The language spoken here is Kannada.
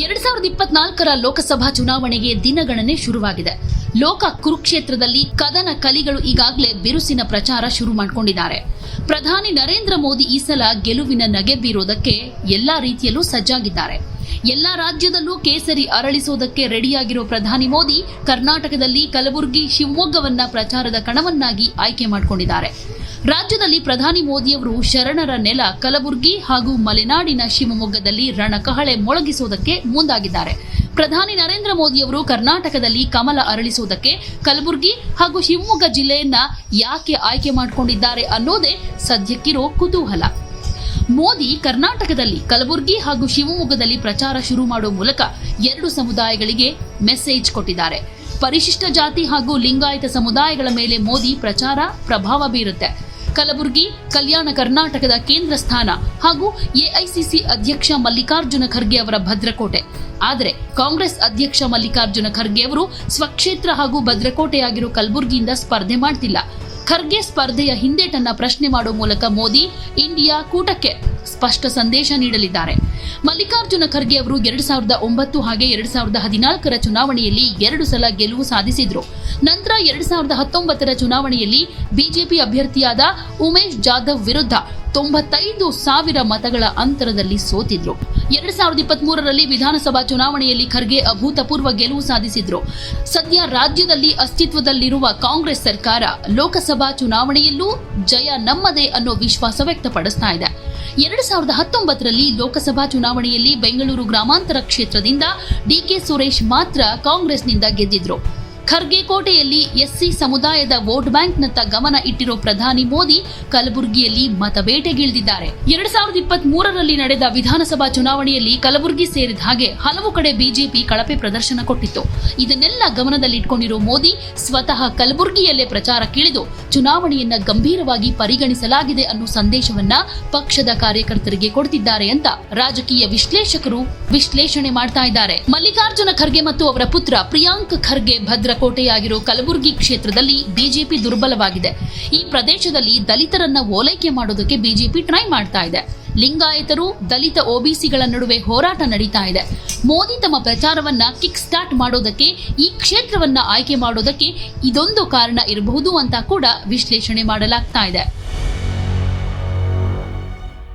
ಎರಡ್ ಸಾವಿರದ ಇಪ್ಪತ್ನಾಲ್ಕರ ಲೋಕಸಭಾ ಚುನಾವಣೆಗೆ ದಿನಗಣನೆ ಶುರುವಾಗಿದೆ. ಲೋಕ ಕುರುಕ್ಷೇತ್ರದಲ್ಲಿ ಕದನ ಕಲಿಗಳು ಈಗಾಗಲೇ ಬಿರುಸಿನ ಪ್ರಚಾರ ಶುರು ಮಾಡಿಕೊಂಡಿದ್ದಾರೆ. ಪ್ರಧಾನಿ ನರೇಂದ್ರ ಮೋದಿ ಈ ಸಲ ಗೆಲುವಿನ ನಗೆ ಬೀರೋದಕ್ಕೆ ಎಲ್ಲಾ ರೀತಿಯಲ್ಲೂ ಸಜ್ಜಾಗಿದ್ದಾರೆ. ಎಲ್ಲಾ ರಾಜ್ಯದಲ್ಲೂ ಕೇಸರಿ ಅರಳಿಸೋದಕ್ಕೆ ರೆಡಿಯಾಗಿರೋ ಪ್ರಧಾನಿ ಮೋದಿ ಕರ್ನಾಟಕದಲ್ಲಿ ಕಲಬುರಗಿ ಶಿವಮೊಗ್ಗವನ್ನ ಪ್ರಚಾರದ ಕಣವನ್ನಾಗಿ ಆಯ್ಕೆ ಮಾಡಿಕೊಂಡಿದ್ದಾರೆ. ರಾಜ್ಯದಲ್ಲಿ ಪ್ರಧಾನಿ ಮೋದಿಯವರು ಶರಣರ ನೆಲ ಕಲಬುರಗಿ ಹಾಗೂ ಮಲೆನಾಡಿನ ಶಿವಮೊಗ್ಗದಲ್ಲಿ ರಣಕಹಳೆ ಮೊಳಗಿಸುವುದಕ್ಕೆ ಮುಂದಾಗಿದ್ದಾರೆ. ಪ್ರಧಾನಿ ನರೇಂದ್ರ ಮೋದಿಯವರು ಕರ್ನಾಟಕದಲ್ಲಿ ಕಮಲ ಅರಳಿಸುವುದಕ್ಕೆ ಕಲಬುರಗಿ ಹಾಗೂ ಶಿವಮೊಗ್ಗ ಜಿಲ್ಲೆಯನ್ನ ಯಾಕೆ ಆಯ್ಕೆ ಮಾಡಿಕೊಂಡಿದ್ದಾರೆ ಅನ್ನೋದೇ ಸದ್ಯಕ್ಕಿರೋ ಕುತೂಹಲ. ಮೋದಿ ಕರ್ನಾಟಕದಲ್ಲಿ ಕಲಬುರಗಿ ಹಾಗೂ ಶಿವಮೊಗ್ಗದಲ್ಲಿ ಪ್ರಚಾರ ಶುರು ಮಾಡುವ ಮೂಲಕ ಎರಡು ಸಮುದಾಯಗಳಿಗೆ ಮೆಸೇಜ್ ಕೊಟ್ಟಿದ್ದಾರೆ. ಪರಿಶಿಷ್ಟ ಜಾತಿ ಹಾಗೂ ಲಿಂಗಾಯತ ಸಮುದಾಯಗಳ ಮೇಲೆ ಮೋದಿ ಪ್ರಚಾರ ಪ್ರಭಾವ ಬೀರುತ್ತೆ. ಕಲಬುರಗಿ, ಕಲ್ಯಾಣ ಕರ್ನಾಟಕದ ಕೇಂದ್ರ ಸ್ಥಾನ ಹಾಗೂ ಎಐಸಿಸಿ ಅಧ್ಯಕ್ಷ ಮಲ್ಲಿಕಾರ್ಜುನ ಖರ್ಗೆ ಅವರ ಭದ್ರಕೋಟೆ. ಆದರೆ ಕಾಂಗ್ರೆಸ್ ಅಧ್ಯಕ್ಷ ಮಲ್ಲಿಕಾರ್ಜುನ ಖರ್ಗೆ ಅವರು ಸ್ವಕ್ಷೇತ್ರ ಹಾಗೂ ಭದ್ರಕೋಟೆಯಾಗಿರೋ ಕಲಬುರಗಿಯಿಂದ ಸ್ಪರ್ಧೆ ಮಾಡ್ತಿಲ್ಲ. ಖರ್ಗೆ ಸ್ಪರ್ಧೆಯ ಹಿಂದೇಟನ್ನ ಪ್ರಶ್ನೆ ಮಾಡುವ ಮೂಲಕ ಮೋದಿ, ಇಂಡಿಯಾ ಕೂಟಕ್ಕೆ ಸ್ಪಷ್ಟ ಸಂದೇಶ ನೀಡಲಿದ್ದಾರೆ. ಮಲ್ಲಿಕಾರ್ಜುನ ಖರ್ಗೆ ಅವರು ಎರಡ್ ಸಾವಿರದ ಒಂಬತ್ತು ಹಾಗೆ ಎರಡು ಸಾವಿರದ ಹದಿನಾಲ್ಕರ ಚುನಾವಣೆಯಲ್ಲಿ ಎರಡು ಸಲ ಗೆಲುವು ಸಾಧಿಸಿದ್ರು. ನಂತರ ಎರಡು ಸಾವಿರದ ಹತ್ತೊಂಬತ್ತರ ಚುನಾವಣೆಯಲ್ಲಿ ಬಿಜೆಪಿ ಅಭ್ಯರ್ಥಿಯಾದ ಉಮೇಶ್ ಜಾಧವ್ ವಿರುದ್ಧ ತೊಂಬತ್ತೈದು ಸಾವಿರ ಮತಗಳ ಅಂತರದಲ್ಲಿ ಸೋತಿದ್ರು. ಎರಡ್ ಸಾವಿರದ ಇಪ್ಪತ್ತ್ ಮೂರರಲ್ಲಿ ವಿಧಾನಸಭಾ ಚುನಾವಣೆಯಲ್ಲಿ ಖರ್ಗೆ ಅಭೂತಪೂರ್ವ ಗೆಲುವು ಸಾಧಿಸಿದ್ರು. ಸದ್ಯ ರಾಜ್ಯದಲ್ಲಿ ಅಸ್ತಿತ್ವದಲ್ಲಿರುವ ಕಾಂಗ್ರೆಸ್ ಸರ್ಕಾರ ಲೋಕಸಭಾ ಚುನಾವಣೆಯಲ್ಲೂ ಜಯ ನಮ್ಮದೇ ಅನ್ನೋ ವಿಶ್ವಾಸ ವ್ಯಕ್ತಪಡಿಸ್ತಾ ಇದೆ. ಎರಡ್ ಸಾವಿರದ ಹತ್ತೊಂಬತ್ತರಲ್ಲಿ ಲೋಕಸಭಾ ಚುನಾವಣೆಯಲ್ಲಿ ಬೆಂಗಳೂರು ಗ್ರಾಮಾಂತರ ಕ್ಷೇತ್ರದಿಂದ ಡಿಕೆ ಸುರೇಶ್ ಮಾತ್ರ ಕಾಂಗ್ರೆಸ್ನಿಂದ ಗೆದ್ದಿದ್ರು. ಖರ್ಗೆ ಕೋಟೆಯಲ್ಲಿ ಎಸ್ಸಿ ಸಮುದಾಯದ ವೋಟ್ ಬ್ಯಾಂಕ್ನತ್ತ ಗಮನ ಇಟ್ಟಿರೋ ಪ್ರಧಾನಿ ಮೋದಿ ಕಲಬುರಗಿಯಲ್ಲಿ ಮತಬೇಟೆಗಿಳಿದಿದ್ದಾರೆ. ಎರಡ್ ಸಾವಿರದ ಇಪ್ಪತ್ತ್ ಮೂರರಲ್ಲಿ ನಡೆದ ವಿಧಾನಸಭಾ ಚುನಾವಣೆಯಲ್ಲಿ ಕಲಬುರಗಿ ಸೇರಿದ ಹಾಗೆ ಹಲವು ಕಡೆ ಬಿಜೆಪಿ ಕಳಪೆ ಪ್ರದರ್ಶನ ಕೊಟ್ಟಿತ್ತು. ಇದನ್ನೆಲ್ಲ ಗಮನದಲ್ಲಿಟ್ಕೊಂಡಿರೋ ಮೋದಿ ಸ್ವತಃ ಕಲಬುರಗಿಯಲ್ಲೇ ಪ್ರಚಾರಕ್ಕಿಳಿದು ಚುನಾವಣೆಯನ್ನ ಗಂಭೀರವಾಗಿ ಪರಿಗಣಿಸಲಾಗಿದೆ ಅನ್ನೋ ಸಂದೇಶವನ್ನ ಪಕ್ಷದ ಕಾರ್ಯಕರ್ತರಿಗೆ ಕೊಡ್ತಿದ್ದಾರೆ ಅಂತ ರಾಜಕೀಯ ವಿಶ್ಲೇಷಕರು ವಿಶ್ಲೇಷಣೆ ಮಾಡ್ತಾ ಇದ್ದಾರೆ. ಮಲ್ಲಿಕಾರ್ಜುನ ಖರ್ಗೆ ಮತ್ತು ಅವರ ಪುತ್ರ ಪ್ರಿಯಾಂಕ್ ಖರ್ಗೆ ಭದ್ರಕೋಟೆಯಾಗಿರೋ ಕಲಬುರಗಿ ಕ್ಷೇತ್ರದಲ್ಲಿ ಬಿಜೆಪಿ ದುರ್ಬಲವಾಗಿದೆ. ಈ ಪ್ರದೇಶದಲ್ಲಿ ದಲಿತರನ್ನ ಓಲೈಕೆ ಮಾಡೋದಕ್ಕೆ ಬಿಜೆಪಿ ಟ್ರೈ ಮಾಡ್ತಾ ಇದೆ. ಲಿಂಗಾಯತರು, ದಲಿತ ಒಬಿಸಿಗಳ ನಡುವೆ ಹೋರಾಟ ನಡೀತಾ ಇದೆ. ಮೋದಿ ತಮ್ಮ ಪ್ರಚಾರವನ್ನ ಕಿಕ್ ಸ್ಟಾರ್ಟ್ ಮಾಡೋದಕ್ಕೆ, ಈ ಕ್ಷೇತ್ರವನ್ನ ಆಯ್ಕೆ ಮಾಡೋದಕ್ಕೆ ಇದೊಂದು ಕಾರಣ ಇರಬಹುದು ಅಂತ ಕೂಡ ವಿಶ್ಲೇಷಣೆ ಮಾಡಲಾಗ್ತಾ ಇದೆ.